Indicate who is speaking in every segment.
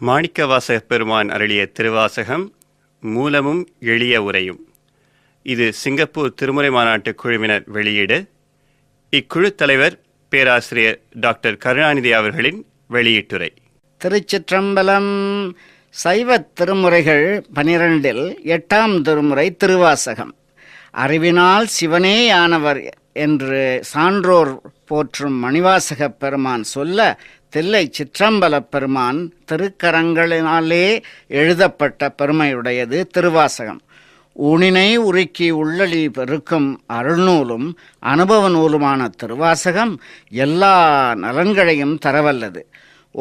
Speaker 1: மாணிக்கவாசக பெருமான் அருளிய திருவாசகம் மூலமும் எளிய உரையும். இது சிங்கப்பூர் திருமுறை மாநாட்டு குழுவினர் வெளியீடு. இக்குழு தலைவர் பேராசிரியர் டாக்டர் கருணாநிதி அவர்களின் வெளியீட்டுரை.
Speaker 2: திருச்சிற்றம்பலம் சைவத் திருமுறைகள் பனிரெண்டில் எட்டாம் திருமுறை திருவாசகம். அறிவினால் சிவனேயானவர் என்று சான்றோர் போற்றும் மணிவாசக பெருமான் சொல்ல தில்லை சிற்றம்பலப் பெருமான் திருக்கரங்களினாலே எழுதப்பட்ட பெருமையுடையது திருவாசகம். ஊனினை உருக்கி உள்ளளி பெருக்கும் அருள்நூலும் அனுபவ நூலுமான திருவாசகம் எல்லா நலன்களையும் தரவல்லது.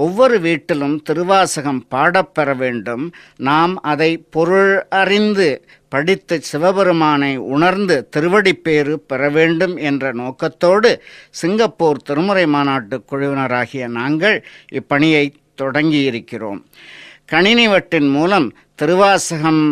Speaker 2: ஒவ்வொரு வீட்டிலும் திருவாசகம் பாடப்பெற வேண்டும். நாம் அதை பொருள் அறிந்து படித்து சிவபெருமானை உணர்ந்து திருவடிப்பேறு பெற வேண்டும் என்ற நோக்கத்தோடு சிங்கப்பூர் திருமுறை மாநாட்டு குழுவினராகிய நாங்கள் இப்பணியை தொடங்கியிருக்கிறோம். கணினிவட்டின் மூலம் திருவாசகம்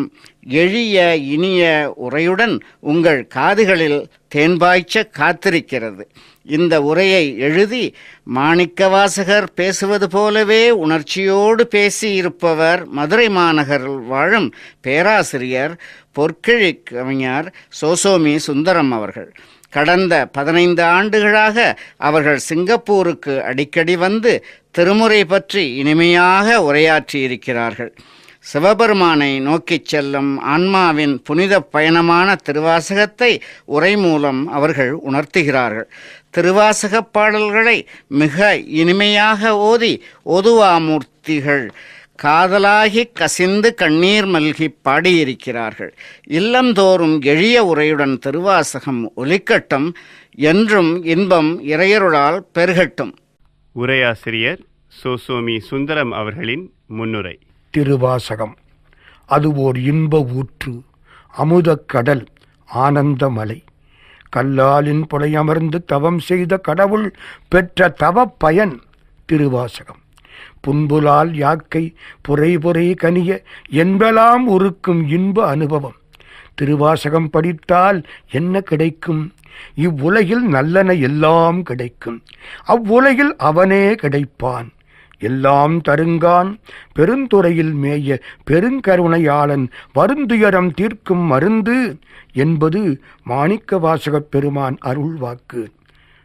Speaker 2: எளிய இனிய உரையுடன் உங்கள் காதுகளில் தேன்பாய்ச்ச காத்திருக்கிறது. இந்த உரையை எழுதி மாணிக்கவாசகர் பேசுவது போலவே உணர்ச்சியோடு பேசியிருப்பவர் மதுரை மாநகரில் வாழும் பேராசிரியர் பொற்கிழி கவிஞர் சோசோமி சுந்தரம் அவர்கள். கடந்த பதினைந்து ஆண்டுகளாக அவர்கள் சிங்கப்பூருக்கு அடிக்கடி வந்து திருமுறை பற்றி இனிமையாக உரையாற்றியிருக்கிறார்கள். சிவபெருமானை நோக்கிச் செல்லும் ஆன்மாவின் புனித பயணமான திருவாசகத்தை உரை மூலம் அவர்கள் உணர்த்துகிறார்கள். திருவாசகப் பாடல்களை மிக இனிமையாக ஓதி ஒதுவாமூர்த்திகள் காதலாகி கசிந்து கண்ணீர் மல்கி பாடியிருக்கிறார்கள். இல்லந்தோறும் எளிய உரையுடன் திருவாசகம் ஒலிக்கட்டும் என்றும் இன்பம் இறையருளால் பெருகட்டும்.
Speaker 1: உரையாசிரியர் சோசோமி சுந்தரம் அவர்களின் முன்னுரை.
Speaker 3: திருவாசகம். அது ஓர் இன்ப ஊற்று அமுதக் கடல் ஆனந்தமலை. கல்லாலின் புலையமர்ந்து தவம் செய்த கடவுள் பெற்ற தவ பயன் திருவாசகம். புன்புலால் யாக்கை புரை புரை கனிய என்பலாம் உருக்கும் இன்ப அனுபவம். திருவாசகம் படித்தால் என்ன கிடைக்கும்? இவ்வுலகில் நல்லன எல்லாம் கிடைக்கும். அவ்வுலகில் அவனே கிடைப்பான். எல்லாம் தருங்கான். பெருந்துறையில் மேய பெருங்கருணையாளன் வருந்துயரம் தீர்க்கும் மருந்து என்பது மாணிக்க வாசகப் பெருமான் அருள்வாக்கு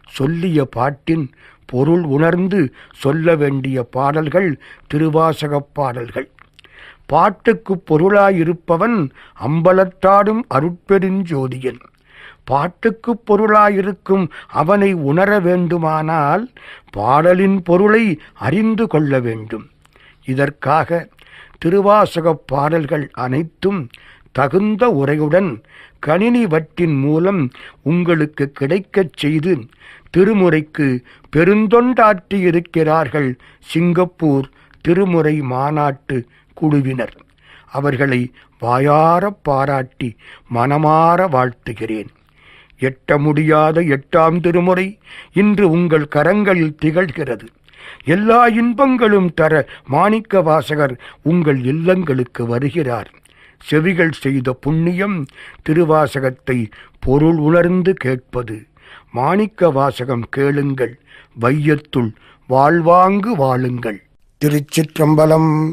Speaker 3: சொல்லிய பாட்டின் பொருள் உணர்ந்து சொல்ல வேண்டிய பாடல்கள் திருவாசகப் பாடல்கள். பாட்டுக்கு பொருளாயிருப்பவன் அம்பலத்தாடும் அருட்பெருஞ்சோதியன் பாட்டுக்கு பொருளாயிருக்கும் அவனை உணர வேண்டுமானால் பாடலின் பொருளை அறிந்து கொள்ள வேண்டும். இதற்காக திருவாசகப் பாடல்கள் அனைத்தும் தகுந்த உரையுடன் கணினி வட்டின் மூலம் உங்களுக்கு கிடைக்கச் செய்து திருமுறைக்கு பெருந்தொண்டாற்றியிருக்கிறார்கள் சிங்கப்பூர் திருமுறை மாநாட்டு குழுவினர். அவர்களை வாயார பாராட்டி மனமாற வாழ்த்துகிறேன். எட்ட முடியாத எட்டாம் திருமுறை இன்று உங்கள் கரங்களில் திகழ்கிறது. எல்லா இன்பங்களும் தர மாணிக்க வாசகர் உங்கள் இல்லங்களுக்கு வருகிறார். செவிகள் செய்த புண்ணியம் திருவாசகத்தை பொருள் உணர்ந்து கேட்பது. மாணிக்க வாசகம் கேளுங்கள் வையத்துள் வாழ்வாங்கு வாழுங்கள். திருச்சிற்றம்பலம்.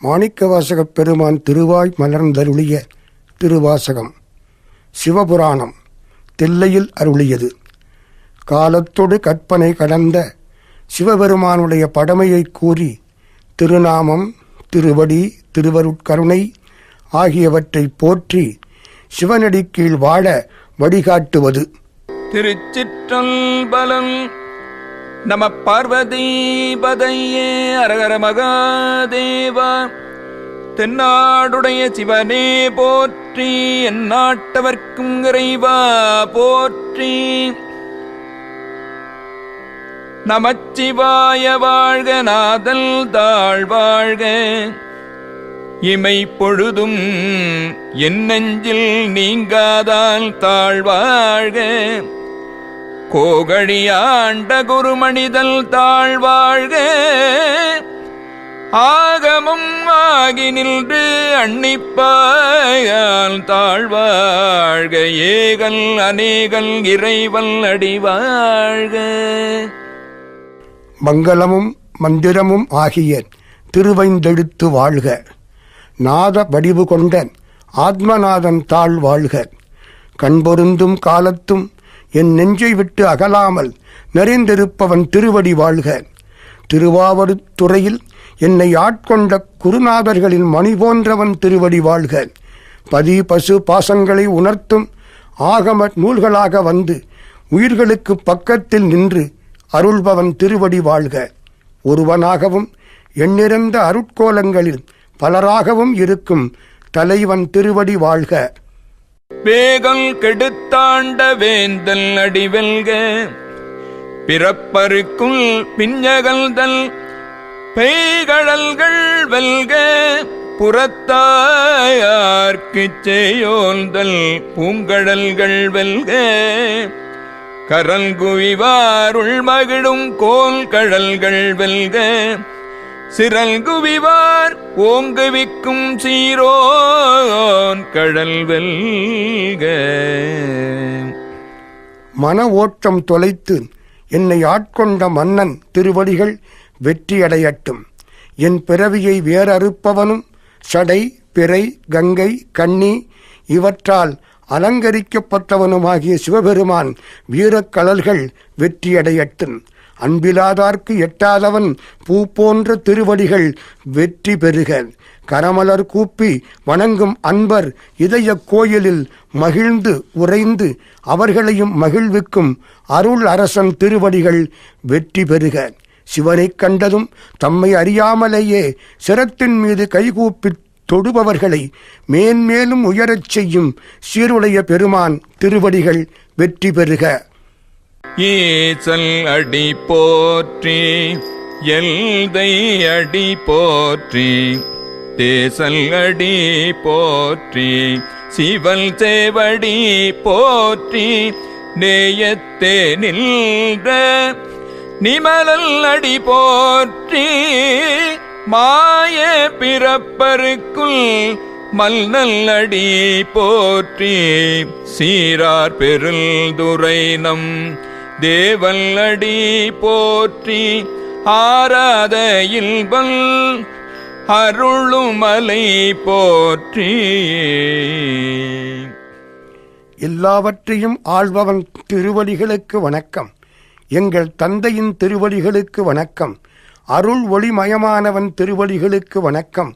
Speaker 3: மாணிக்க வாசகப் பெருமான் திருவாய் மலர்ந்தருளிய திருவாசகம். சிவபுராணம். தில்லையில் அருளியது. காலத்தொடு கற்பனை கடந்த சிவபெருமானுடைய படமையை கூறி திருநாமம் திருவடி திருவருட்கருணை ஆகியவற்றை போற்றி சிவனடி கீழ் வாழ வழிகாட்டுவது.
Speaker 4: திருச்சிற்றம்பலம் நம பார்வதீபதையே அரகர மகாதேவா தென்னாடுடைய சிவனே போற்றி என் நாட்டவர்க்கும் இறைவா போற்றி. நமச்சிவாய வாழ்க நாதல் தாழ் வாழ்க. இமை பொழுதும் என் நெஞ்சில் நீங்காதால் தாழ்வாழ்க கோகழியாண்ட குருமணிதல் தாழ்வாழ்க ஆகமும் ஆகி நின்று அன்னிப்பாயால் தாழ்வாழ்க. ஏகல் அநேகல் இறைவல் அடிவாழ்க.
Speaker 3: மங்களமும் மந்திரமும் ஆகிய திருவைந்தெடுத்து வாழ்க. நாத வடிவு கொண்ட ஆத்மநாதன் தாழ் வாழ்க. கண்பொருந்தும் காலத்தும் என் நெஞ்சை விட்டு அகலாமல் நிறைந்திருப்பவன் திருவடி வாழ்க. திருவாவடுதுறையில் என்னை ஆட்கொண்ட குருநாதர்களின் மணி போன்றவன் திருவடி வாழ்க. பதி பசு பாசங்களை உணர்த்தும் ஆகம நூல்களாக வந்து உயிர்களுக்கு பக்கத்தில் நின்று அருள்பவன் திருவடி வாழ்க. ஒருவனாகவும் எண்ணிறந்த அருட்கோலங்களில் பலராகவும் இருக்கும் தலைவன் திருவடி வாழ்க.
Speaker 4: வேகல் கெடுத்தாண்ட வேந்தல் அடிவெல்க. பிறப்பருக்குள் பிஞ்சகல்தல் பெய்கடல்கள் வெல்க புறத்தாயார்க்குச் செய்யோந்தல் பூங்கடல்கள் வெல்க. கரல் குவிவாருள் மகிழும் கோல் கடல்கள் வெல்க சிரல் குவிவார் ஓங்குவிக்கும் சீரோன் கடல் வெல்க.
Speaker 3: மன ஓட்டம் தொலைத்து என்னை ஆட்கொண்ட மன்னன் திருவடிகள் வெற்றியடையட்டும். என் பிறவியை வேறறுப்பவனும் சடை பிறை கங்கை கண்ணி இவற்றால் அலங்கரிக்கப்பட்டவனுமாகிய சிவபெருமான் வீரக்கலல்கள் வெற்றியடையட்டும். அன்பிலாதார்க்கு எட்டாதவன் பூ போன்ற திருவடிகள் வெற்றி பெறுக. கரமலர் கூப்பி வணங்கும் அன்பர் இதய கோயிலில் மகிழ்ந்து உறைந்து அவர்களையும் மகிழ்விக்கும் அருள் அரசன் திருவடிகள் வெற்றி பெறுக. சிவனைக் கண்டதும் தம்மை அறியாமலேயே சிரத்தின் மீது கைகூப்பித் தொடுபவர்களை மேன்மேலும் உயரச் செய்யும் சீருடைய பெருமான் திருவடிகள் வெற்றி பெறுக.
Speaker 4: ஈசல் அடி போற்றி எல்தை அடி போற்றி தேசல் அடி போற்றி சிவல் சேவடி போற்றி நேயத்தே நின்ற நிமலல் அடி போற்றி மாய பிறப்பருக்குள் மல்நல் அடி போற்றி. சீரார் பெருள் துரைனம் தேவல் அடி போற்றி. ஆராத இல்பல் அருளுமலை போற்றி.
Speaker 3: எல்லாவற்றையும் ஆழ்பவன் திருவடிகளுக்கு வணக்கம். எங்கள் தந்தையின் திருவடிகளுக்கு வணக்கம். அருள் ஒளிமயமானவன் திருவடிகளுக்கு வணக்கம்.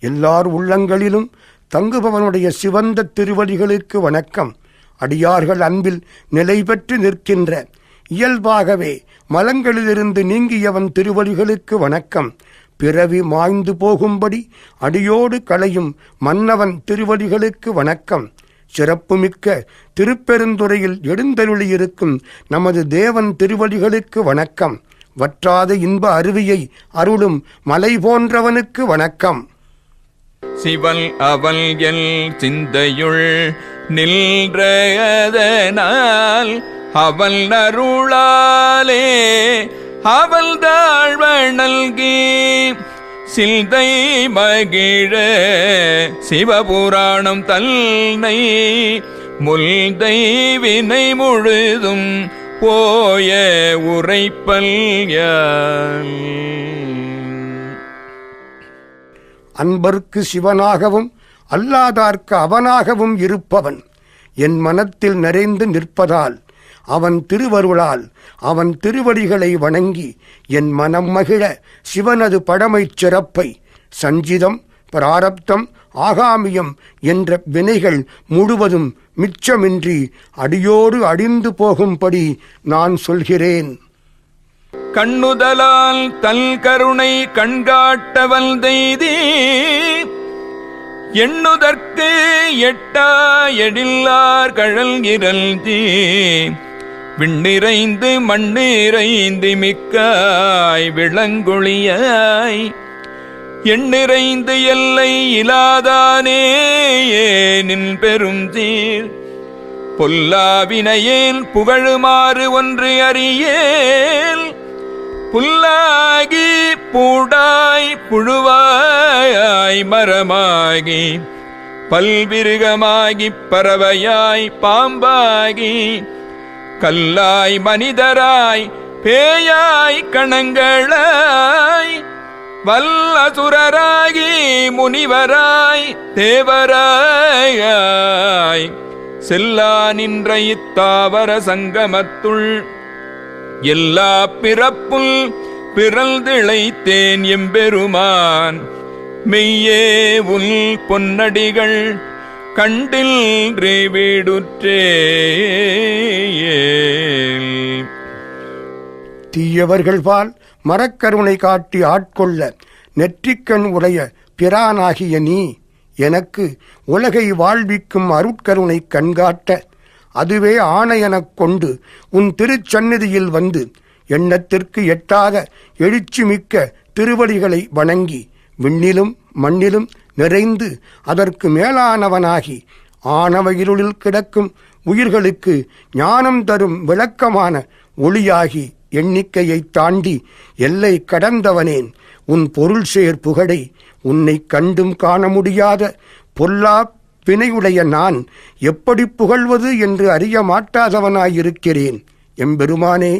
Speaker 3: எல்லார் உள்ளங்களிலும் தங்குபவனுடைய சிவந்த திருவடிகளுக்கு வணக்கம். அடியார்கள் அன்பில் நிலை பெற்று நிற்கின்ற இயல்பாகவே மலங்களிலிருந்து நீங்கியவன் திருவடிகளுக்கு வணக்கம். பிறவி மாய்ந்து போகும்படி அடியோடு களையும் மன்னவன் திருவடிகளுக்கு வணக்கம். சிறப்புமிக்க திருப்பெருந்துறையில் எழுந்தருளியிருக்கும் நமது தேவன் திருவடிகளுக்கு வணக்கம். வற்றாத இன்ப அருவியை அருளும் மலை போன்றவனுக்கு வணக்கம்.
Speaker 4: சிவல் அவல் எல் சிந்தையுள் நின்றதனால் அவள் அருளாலே அவள் தாழ்வ நல்கி சில்தை மகிழ சிவபுராணம் தன்னை முல்தை வினை முழுதும் போய உரைப்பல்
Speaker 3: அன்பர்க்கு சிவனாகவும் அல்லாதார்க்கு அவனாகவும் இருப்பவன் என் மனத்தில் நிறைந்து நிற்பதால் அவன் திருவருளால் அவன் திருவடிகளை வணங்கி என் மனம் மகிழ சிவனது படமைச் சிறப்பை சஞ்சிதம் பிராரப்தம் ஆகாமியம் என்ற வினைகள் முழுவதும் மிச்சமின்றி அடியோடு அடிந்து போகும்படி நான் சொல்கிறேன்.
Speaker 4: கண்ணுதலால் தல் கருணை கண்காட்டவல் தெய்தி எண்ணுதற்கு எட்டா எழில்லார் கழல் இரல்தி விண்ணிறைந்து மண்ணிறைந்து மிக்காய் விளங்குழியாய். எண்ணிறைந்து எல்லை இலாதானே நின் பெரும் தீர் பொல்லாவினையேல் புகழுமாறு ஒன்று அறியேல். புல்லாகி பூடாய் புழுவாய் மரமாகி. பல்விருகமாகிப் பறவையாய் பாம்பாகி. கல்லாய் மனிதராய் பேயாய் கணங்களாய் வல்லசுரராகி முனிவராய் தேவராய் செல்லா நின்ற இத்தாவர சங்கமத்துள் எல்லா பிறப்புள் பிறல் திளைத்தேன் எம்பெருமான். மெய்யே உள் பொன்னடிகள் கண்டில் வீடுற்றே
Speaker 3: தீயவர்கள் மரக்கருணை காட்டி ஆட்கொள்ள நெற்றிக்கண் உடைய பிரானாகிய நீ எனக்கு உலகை வாழ்விக்கும் அருட்கருணை கண்காட்ட அதுவே ஆணையெனக் கொண்டு உன் திருச்சந்நிதியில் வந்து எண்ணத்திற்கு எட்டாத எழுச்சி மிக்க திருவடிகளை வணங்கி விண்ணிலும் மண்ணிலும் நிறைந்து அதற்கு மேலானவனாகி ஆணவ இருளில் கிடக்கும் உயிர்களுக்கு ஞானம் தரும் விளக்கமான ஒளியாகி எண்ணிக்கையை தாண்டி எல்லை கடந்தவனேன். உன் பொருள் சேர் புகழை உன்னை கண்டும் காண முடியாத பொல்லா பிணையுடைய நான் எப்படி புகழ்வது என்று அறிய மாட்டாதவனாயிருக்கிறேன். எம்பெருமானே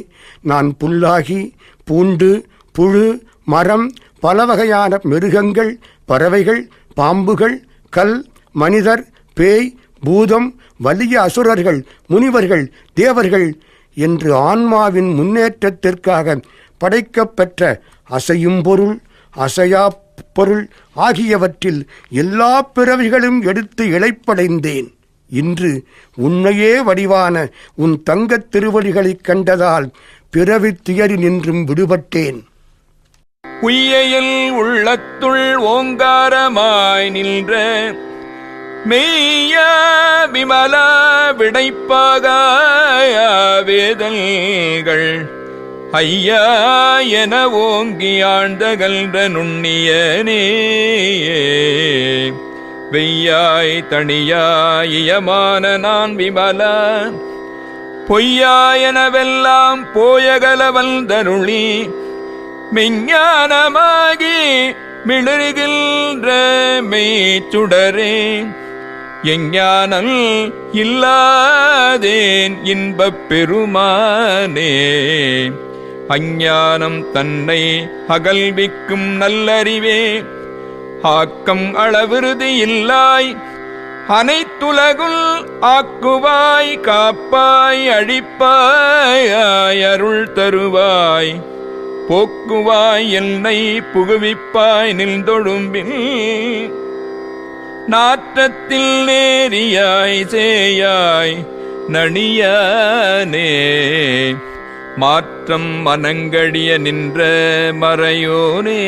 Speaker 3: நான் புல்லாகி பூண்டு புழு மரம் பல வகையான மிருகங்கள் பறவைகள் பாம்புகள் கல் மனிதர் பேய் பூதம் வலிய அசுரர்கள் முனிவர்கள் தேவர்கள் என்று ஆன்மாவின் முன்னேற்றத்திற்காக படைக்கப்பெற்ற அசையும் பொருள் அசையா பொருள் ஆகியவற்றில் எல்லா பிறவிகளும் எடுத்து இழைப்படைந்தேன். இன்று உன்னையே வடிவான உன் தங்கத் திருவடிகளைக் கண்டதால் பிறவி துயரி நின்றும் விடுபட்டேன்.
Speaker 4: உய்யையில் உள்ளத்துள் ஓங்காரமாய் நின்ற மெய்ய விமலா விடைப்பாக வேதல்கள். ஐயா என ஓங்கி ஆழ்ந்தகல்ற நுண்ணியனே. வெய்யாய் தனியாயமான நான் விமல. பொய்யாயனவெல்லாம் போயகல வந்தருளி மெஞ்ஞானமாகி மிளறுகின்ற மெய்ச்சுடரே எஞ்ஞானல் இல்லாதேன் இன்பப் பெருமானே. அஞ்ஞானம் தன்னை அகல்விக்கும் நல்லறிவே ஆக்கம் அளவிருதி இல்லாய் அனைத்துலகுள் ஆக்குவாய் காப்பாய் அழிப்பாய் அருள் தருவாய். போக்குவாய் என்னை புகுவிப்பாய் நின்றொழும்பில் நாற்றத்தில் நேரியாய் சேயாய் நணியானே. மாற்றம் மனங்கடிய நின்ற மறையோனே.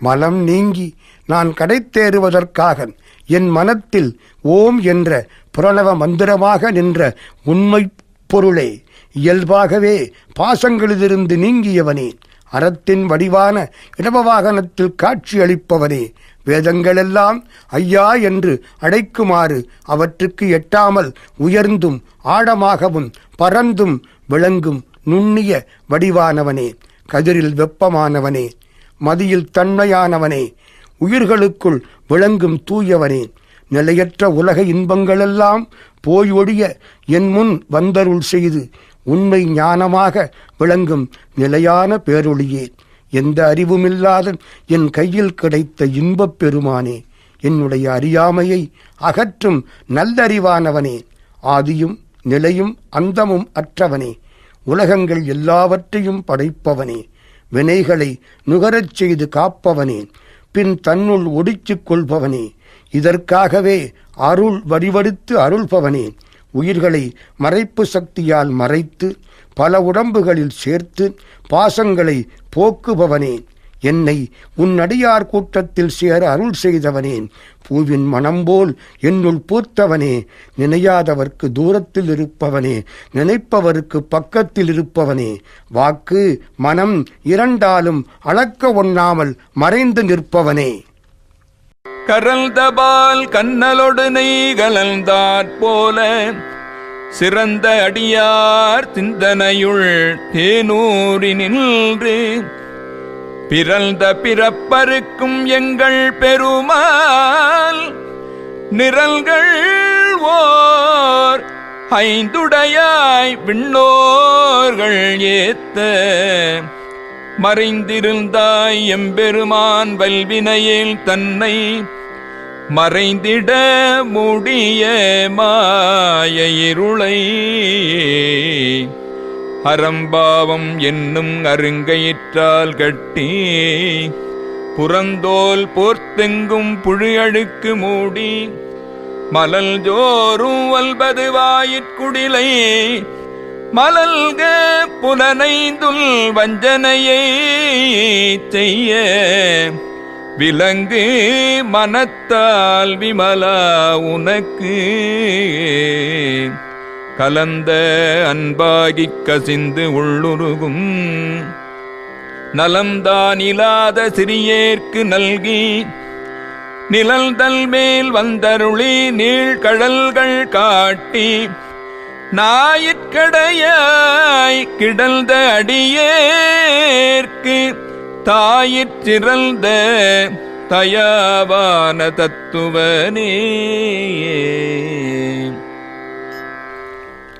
Speaker 3: மலம் நீங்கி நான் கடைத்தேறுவதற்காக என் மனத்தில் ஓம் என்ற புரணவ மந்திரமாக நின்ற உண்மை பொருளே இயல்பாகவே பாசங்களிலிருந்து நீங்கியவனே அறத்தின் வடிவான இடபவாகனத்தில் காட்சியளிப்பவனே வேதங்களெல்லாம் ஐயா என்று அழைக்குமாறு அவற்றுக்கு எட்டாமல் உயர்ந்தும் ஆழமாகவும் பறந்தும் விளங்கும் நுண்ணிய வடிவானவனே கதிரில் வெப்பமானவனே மதியில் தன்மையானவனே உயிர்களுக்குள் விளங்கும் தூயவனே நிலையற்ற உலக இன்பங்களெல்லாம் போய் ஒழிய என் முன் வந்தருள் செய்து உண்மை ஞானமாக விளங்கும் நிலையான பேரொளியே எந்த அறிவுமில்லாத என் கையில் கிடைத்த இன்பப் பெருமானே என்னுடைய அறியாமையை அகற்றும் நல்லறிவானவனே. ஆதியும் நிலையும் அந்தமும் அற்றவனே உலகங்கள் எல்லாவற்றையும் படைப்பவனே. வினைகளை நுகரச் செய்து காப்பவனே பின் தன்னுள் ஒடிச்சுக் கொள்பவனே. இதற்காகவே அருள் வடிவடுத்து அருள்பவனே உயிர்களை மறைப்பு சக்தியால் மறைத்து பல உடம்புகளில் சேர்த்து பாசங்களை போக்குபவனே என்னை உன் அடியார் கூட்டத்தில் சேர அருள் செய்தவனேன் பூவின் மனம்போல் என்னுள் பூத்தவனே நினையாதவர்க்கு தூரத்தில் இருப்பவனே நினைப்பவருக்கு பக்கத்தில் இருப்பவனே வாக்கு மனம் இரண்டாலும் அளக்க ஒண்ணாமல் மறைந்து நிற்பவனே.
Speaker 4: கரல் தபால் கண்ணலொடு நெய் கலந்தாற் போல சிறந்த அடியார் சிந்தனையுள் தேனூரி நின்று பிறந்த பிறப்பருக்கும் எங்கள் பெருமாள் நிரல்கள் ஓர் ஐந்துடையாய் விண்ணோர்கள் ஏத்த மறைந்திருந்தாய் எம்பெருமான் வல்வினையில் தன்னை மறைந்திட முடிய மாய இருளை. அறம்பாவம் என்னும் அருங்கயிற்றால் கட்டி புறந்தோல் போர்த்தெங்கும் புழியழுக்கு மூடி மலல் ஜோறும் வல்பது வாயிற்குடிலை. மலல்க புலனைந்துள் வஞ்சனையை செய்ய விலங்கு மனத்தால் விமலா உனக்கு. கலந்த அன்பாகிக் கசிந்து உள்ளுருகும். நலம்தான் இல்லாத சிறியேற்கு நல்கி. நிழல்தல் மேல் வந்தருளி நீழ்கழல்கள் காட்டி. நாயிற்கடையாய் கிடந்த அடியேற்கு. தாயிற்றிறந்த தயாவான தத்துவனே.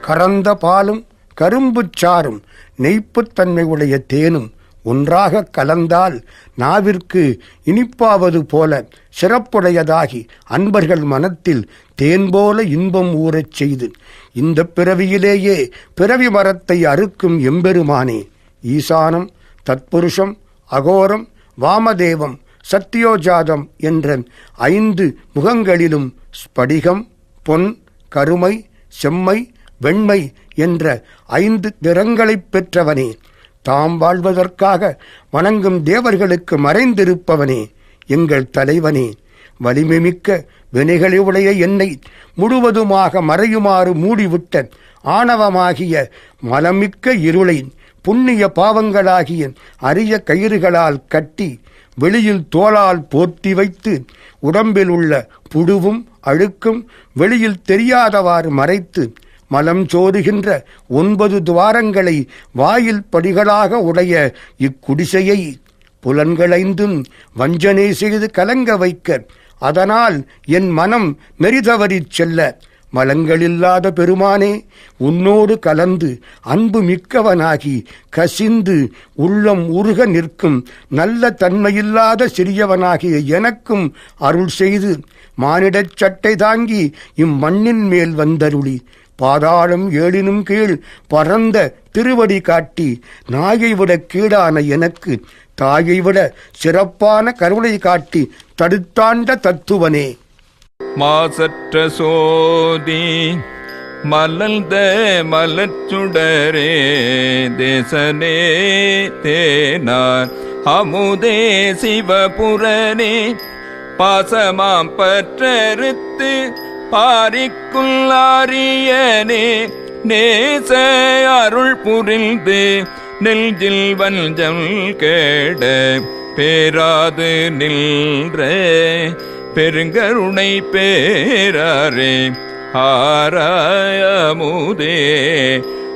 Speaker 3: கறந்த பாலும் கரும்புச் சாறும் நெய்ப்புத்தன்மை உடைய தேனும் ஒன்றாக கலந்தால் நாவிற்கு இனிப்பாவது போல சிறப்புடையதாகி அன்பர்கள் மனத்தில் தேன் போல இன்பம் ஊறச் செய்து இந்த பிறவியிலேயே பிறவி மரத்தை அறுக்கும் எம்பெருமானே. ஈசானம் தத்புருஷம் அகோரம் வாமதேவம் சத்தியோஜாதம் என்ற ஐந்து முகங்களிலும் ஸ்படிகம் பொன் கருமை செம்மை வெண்மை என்ற ஐந்து நிறங்களைப் பெற்றவனே. தாம் வாழ்வதற்காக வணங்கும் தேவர்களுக்கு மறைந்திருப்பவனே எங்கள் தலைவனே. வலிமைமிக்க வினைகளுடைய என்னை முழுவதுமாக மறையுமாறு மூடிவிட்ட ஆணவமாகிய மலமிக்க இருளை புண்ணிய பாவங்களாகிய அரிய கயிறுகளால் கட்டி வெளியில் தோளால் போர்த்தி வைத்து உடம்பில் உள்ள புழுவும் அழுக்கும் வெளியில் தெரியாதவாறு மறைத்து மலம் சோறுகின்ற ஒன்பது துவாரங்களை வாயில் படிகளாக உடைய இக்குடிசையை புலன்களைந்தும் வஞ்சனை செய்து கலங்க வைக்க அதனால் என் மனம் நெறிதவறிச் செல்ல. மலங்களில்லாத பெருமானே உன்னோடு கலந்து அன்பு மிக்கவனாகி கசிந்து உள்ளம் உருக நிற்கும் நல்ல தன்மையில்லாத சிறியவனாகிய எனக்கும் அருள் செய்து மானிடச் சட்டை தாங்கி இம்மண்ணின் மேல் வந்தருளி. பாதாளம் ஏழினும் கீழ் பரந்த திருவடி காட்டி நாயை விட கீழான எனக்கு தாயை விட சிறப்பான கருணை காட்டி தடுத்தாண்ட தத்துவனே.
Speaker 4: மாசற்ற சோதி மலர்ந்த மலச்சுடரே தேசனே தேனார். அமுதே சிவபுரனே பாசமாம் பற்றறுத்து பாரிக்குள்ளாரியனே நேச அருள் புரிந்து நெல்ஜில் வஞ்சம் கேட பேராது நின்ற பெருங்கருணை பேராரே ஆராயமுதே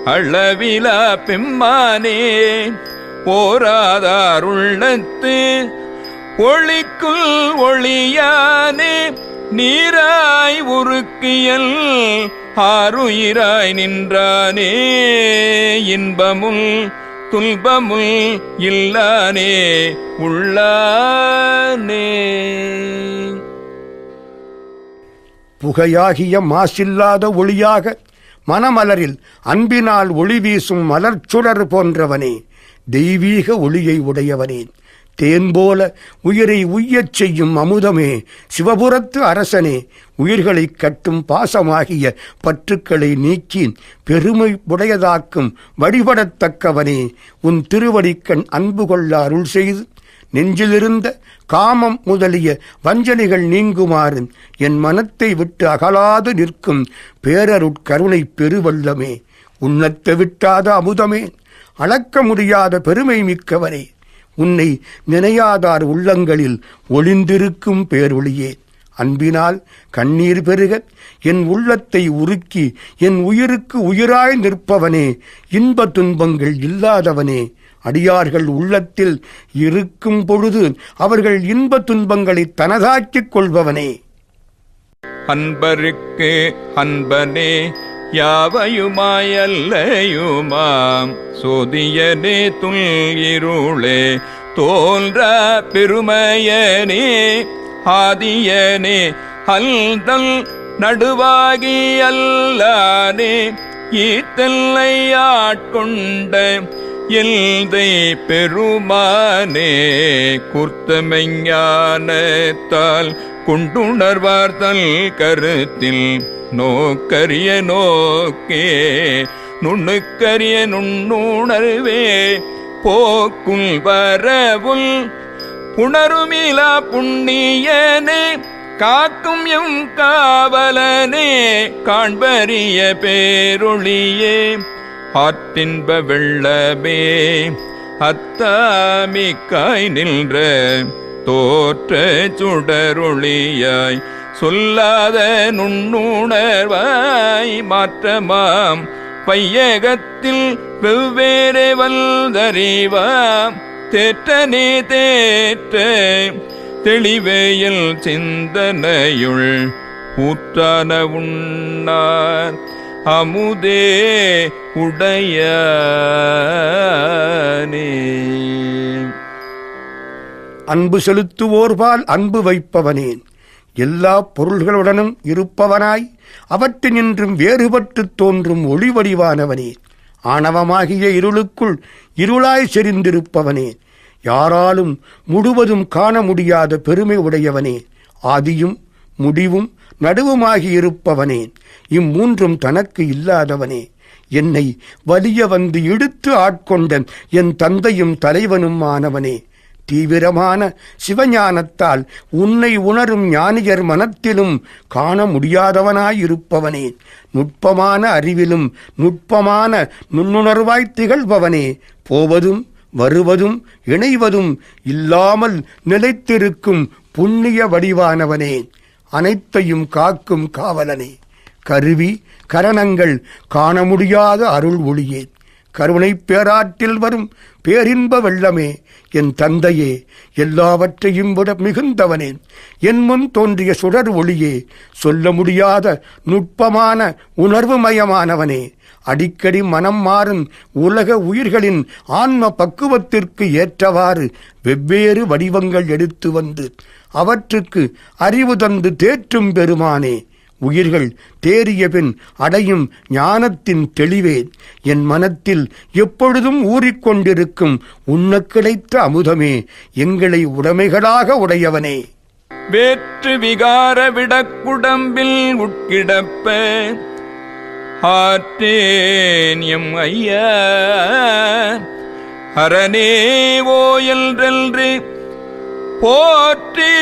Speaker 4: அளவிலா பெம்மானே. போராதாருள்ளத்து ஒளிக்குள் ஒளியானே. நீராய் உருக்கியல் ஆறுயிராய் நின்றானே. இன்பமும் துன்பமும் இல்லானே உள்ளானே.
Speaker 3: புகையாகிய மாசில்லாத ஒளியாக மனமலரில் அன்பினால் ஒளி வீசும் மலர்ச்சுடர் போன்றவனே தெய்வீக ஒளியை உடையவனே தேன் போல உயிரை உய்யச் செய்யும் அமுதமே சிவபுரத்து அரசனே உயிர்களைக் கட்டும் பாசமாகிய பற்றுக்களை நீக்கி பெருமை உடையதாக்கும் வழிபடத்தக்கவனே உன் திருவடிக்கண் அன்பு கொள்ள அருள் செய்து நெஞ்சிலிருந்த காமம் முதலிய வஞ்சனைகள் நீங்குமாறு என் மனத்தை விட்டு அகலாது நிற்கும் பேரருட்கருணை பெருவல்லமே. உன்னத்தை விட்டாத அமுதமே. அளக்க முடியாத பெருமை மிக்கவரே. உன்னை நினையாதார் உள்ளங்களில் ஒளிந்திருக்கும் பேரொளியே. அன்பினால் கண்ணீர் பெருக. என் உள்ளத்தை உருக்கி என் உயிருக்கு உயிராய் நிற்பவனே. இன்ப துன்பங்கள் இல்லாதவனே. அடியார்கள் உள்ளத்தில் இருக்கும் பொழுது அவர்கள் இன்ப துன்பங்களை தனதாக்கிக் கொள்பவனே.
Speaker 4: அன்பருக்கு அன்பனே யாவையுமாயல்லையுமாம்? சோதியனே துள்ளிருளே தோன்ற பெருமையனே ஆதியனே அல்தல் நடுவாகி அல்லானே ஈத்தல்லை ஆட்கொண்ட எல்தை பெருமானே குர்த்தமெஞ்ஞானத்தால் குண்டுணர்வார்த்தல் கருத்தில் நோக்கரிய நோக்கே நுண்ணுக்கரிய நுண்ணுணர்வே போக்குள் வரவுள் புணருமிலா புண்ணியனே காக்கும் எம் காவலனே காண்பரிய பேருளியே ஆற்றின்ப வெள்ளமே அத்தாமிக்காய் நின்ற தோற்ற சுடருளியாய் சொல்லாத நுண்ணுணர்வாய் மாற்றமாம் பையகத்தில் வெவ்வேறு வல்தறிவாம் தேற்றனே தேற்ற தெளிவேயில் சிந்தனையுள் ஊற்றான உண்ணார். அமுதே உடைய
Speaker 3: அன்பு செலுத்துவோர்பால் அன்பு வைப்பவனேன் எல்லா பொருள்களுடனும் இருப்பவனாய் அவற்றினின்றும் வேறுபட்டுத் தோன்றும் ஒளிவடிவானவனே. ஆணவமாகிய இருளுக்குள் இருளாய் செறிந்திருப்பவனே. யாராலும் முழுவதும் காண முடியாத பெருமை உடையவனே. ஆதியும் முடிவும் நடுவுமாகியிருப்பவனேன் இம்மூன்றும் தனக்கு இல்லாதவனே. என்னை வலிய வந்து இழுத்து ஆட்கொண்ட என் தந்தையும் தலைவனும் ஆனவனே. தீவிரமான சிவஞானத்தால் உன்னை உணரும் ஞானியர் மனத்திலும் காண முடியாதவனாயிருப்பவனே. நுட்பமான அறிவிலும் நுட்பமான நுண்ணுணர்வாய் திகழ்பவனே. போவதும் வருவதும் இணைவதும் இல்லாமல் நிலைத்திருக்கும் புண்ணிய வடிவானவனே. அனைத்தையும் காக்கும் காவலனே. கருவி கரணங்கள் காண முடியாத அருள் ஒளியே. கருணைப் பேராற்றில் வரும் பேரின்ப வெள்ளமே. என் தந்தையே எல்லாவற்றையும் விட மிகுந்தவனே. என் முன் தோன்றிய சுடர் ஒளியே. சொல்ல முடியாத நுட்பமான உணர்வு மயமானவனே. அடிக்கடி மனம் மாறும் உலக உயிர்களின் ஆன்ம பக்குவத்திற்கு ஏற்றவாறு வெவ்வேறு வடிவங்கள் எடுத்து வந்து அவற்றுக்கு அறிவு தந்து தேற்றும் பெருமானே உயிர்கள் தேறிய பின் அடையும் ஞானத்தின் தெளிவே என் மனத்தில் எப்பொழுதும் ஊறிக்கொண்டிருக்கும் உண்ண கிடைத்த அமுதமே எங்களை உடைமைகளாக உடையவனே.
Speaker 4: வேற்று விகார விடக்குடம்பில் உட்கிடப்ப ஆற்றேன் எம் ஐயா அரணே ஓயல்றென்று போற்றி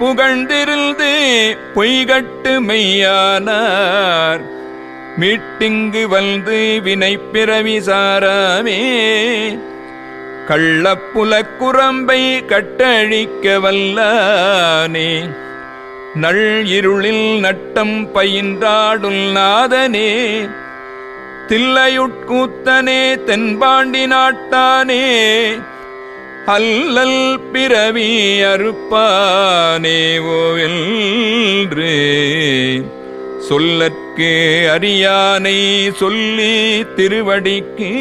Speaker 4: புகழ்ந்திருந்து பொய்கட்டு மெய்யானார். மீட்டிங்கு வந்து வினை பிறவி சாராமே. கள்ளப்புலக்குரம்பை கட்டழிக்க வல்லானே. நள் இருளில் நட்டம் பயின்றாடுல் நாதனே. தில்லையுட்கூத்தனே தென்பாண்டி நாட்டானே. அல்லல் பிறவி அறுப்பானேவோவென்று சொல்லற்கு அறியானை சொல்லி திருவடிக்கு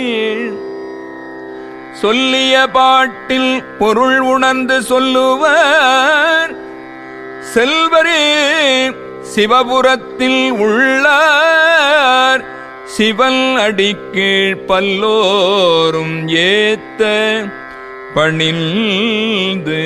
Speaker 4: சொல்லிய பாட்டில் பொருள் உணர்ந்து சொல்லுவர். செல்வரே சிவபுரத்தில் உள்ளார். சிவன் அடிக்கீழ் பல்லோரும் ஏத்த பணிந்து.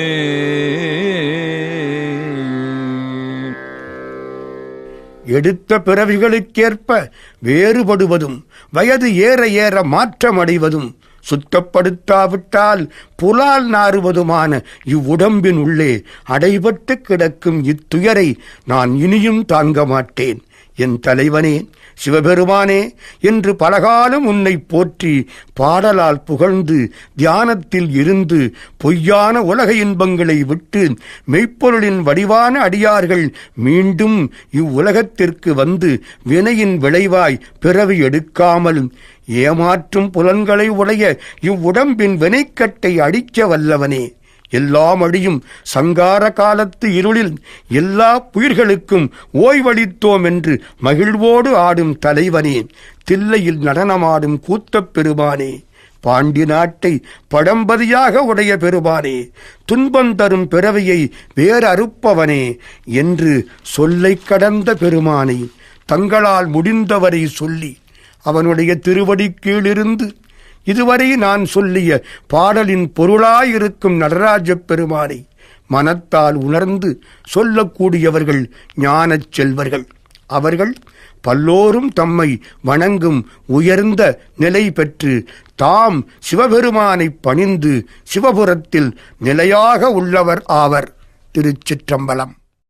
Speaker 3: எடுத்த பிறவிகளுக்கேற்ப வேறுபடுவதும் வயது ஏற ஏற மாற்றமடைவதும் சுத்தப்படுத்தாவிட்டால் புலால் நாறுவதுமான இவ்வுடம்பின் உள்ளே அடைபட்டு கிடக்கும் இத்துயரை நான் இனியும் தாங்க மாட்டேன். என் தலைவனே சிவபெருமானே என்று பலகாலம் உன்னை போற்றி பாடலால் புகழ்ந்து தியானத்தில் இருந்து பொய்யான உலக இன்பங்களை விட்டு மெய்ப்பொருளின் வடிவான அடியார்கள் மீண்டும் இவ்வுலகத்திற்கு வந்து வினையின் விளைவாய் பிறவி எடுக்காமல் ஏமாற்றும் புலன்களை உடைய இவ்வுடம்பின் வினைக்கட்டை அடிக்க வல்லவனே. எல்லாம் மடியும் சங்கார காலத்து இருளில் எல்லா புயிர்களுக்கும் ஓய்வளித்தோம் என்று மகிழ்வோடு ஆடும் தலைவனே. தில்லையில் நடனமாடும் கூத்தப் பெருமானே பாண்டி நாட்டை படம்பதியாக உடைய பெருமானே துன்பம் தரும் பிறவியை வேறறுப்பவனே என்று சொல்லைக் கடந்த பெருமானை தங்களால் முடிந்தவரை சொல்லி அவனுடைய திருவடி கீழிருந்து இதுவரை நான் சொல்லிய பாடலின் பொருளாயிருக்கும் நடராஜப் பெருமானை மனத்தால் உணர்ந்து சொல்லக்கூடியவர்கள் ஞானச் செல்வர்கள். அவர்கள் பல்லோரும் தம்மை வணங்கும் உயர்ந்த நிலை பெற்று தாம் சிவபெருமானை பணிந்து சிவபுரத்தில் நிலையாக உள்ளவர் ஆவர். திருச்சிற்றம்பலம்.